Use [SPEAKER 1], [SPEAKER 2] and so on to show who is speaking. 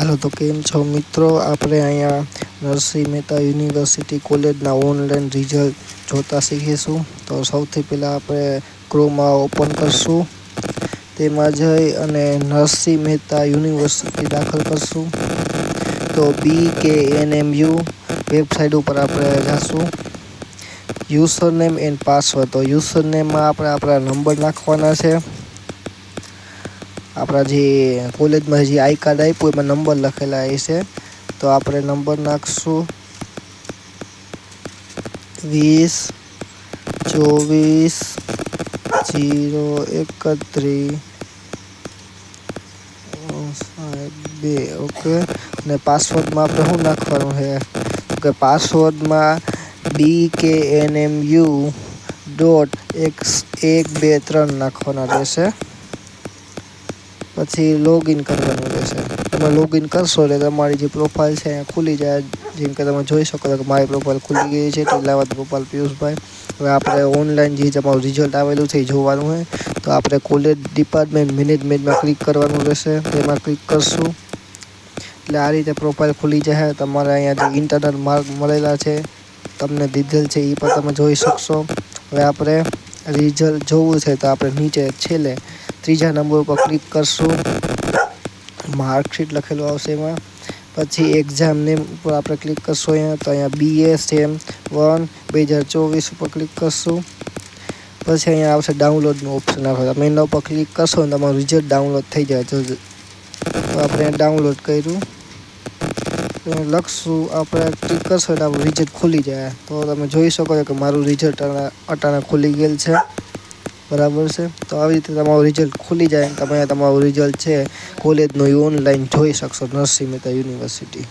[SPEAKER 1] હાલો, તો કેમ છો મિત્રો? આપણે અહીંયા નરસિંહ મહેતા યુનિવર્સિટી કોલેજના ઓનલાઈન રિઝલ્ટ જોતા શીખીશું. તો સૌથી પહેલાં આપણે ક્રોમાં ઓપન કરશું. તેમાં જઈ અને નરસિંહ મહેતા યુનિવર્સિટી દાખલ કરશું. તો બી કે એન એમ યુ વેબસાઇટ ઉપર આપણે જઈશું યુઝર નેમ એન્ડ પાસવર્ડ. તો યુઝર નેમમાં આપણે આપણા નંબર નાખવાના છે. આપણા જે કોલેજમાં જે આઈ કાર્ડ આપ્યું, એમાં નંબર લખેલા હશે. તો આપણે નંબર નાખશું. વીસ, ચોવીસ, જીરો, એકત્રીસ બે, ઓકે. ને પાસવર્ડમાં આપણે શું નાખવાનું છે? કે પાસવર્ડમાં બી કે એન એમ યુ ડોટ એક એક બે ત્રણ નાખવાના રહેશે. પછી લોગિન કરવાનું રહેશે તમે લોગિન કરશો એટલે તમારી જે પ્રોફાઇલ છે એ ખુલી જાય. જેમ કે તમે જોઈ શકો છો કે મારી પ્રોફાઇલ ખુલી ગઈ છે. ટીલાવત ગોપાલ પિયુષભાઈ. હવે આપણે ઓનલાઈન જે તમારું રિઝલ્ટ આવેલું છે એ જોવાનું હોય. તો આપણે કોલેજ ડિપાર્ટમેન્ટ મેનેજમેન્ટમાં ક્લિક કરવાનું રહેશે. તેમાં ક્લિક કરશું. એટલે આ રીતે પ્રોફાઇલ ખુલી જાય. તમારે અહીંયા જે ઇન્ટરનલ માર્ક મળેલા છે, તમને દીધેલ છે એ પણ તમે જોઈ શકશો. હવે આપણે રિઝલ્ટ જોવું છે તો આપણે નીચે છેલ્લે ત્રીજા નંબર ઉપર ક્લિક કરશું. માર્કશીટ લખેલું આવશે એમાં. પછી એક્ઝામ નેમ ઉપર આપણે ક્લિક કરશું અહીંયા. તો અહીંયા બીએ સેમ વન બે હજાર ચોવીસ ઉપર ક્લિક કરશું. પછી અહીંયા આવશે ડાઉનલોડનું ઓપ્શન આવે તમે એના ઉપર ક્લિક કરશો ને તમારું રિઝલ્ટ ડાઉનલોડ થઈ જાય. તો આપણે ડાઉનલોડ કર્યું. લખશું, આપણે ક્લિક કરશો એટલે આપણું રિઝલ્ટ ખુલી જાય. તો તમે જોઈ શકો છો કે મારું રિઝલ્ટ અટાણા ખુલી ગયેલ છે. બરાબર છે? તો આવી રીતે તમારું રિઝલ્ટ ખુલી જાય તમે તમારું રિઝલ્ટ છે કોલેજનું ઓનલાઈન જોઈ શકશો નરસિંહ મહેતા યુનિવર્સિટી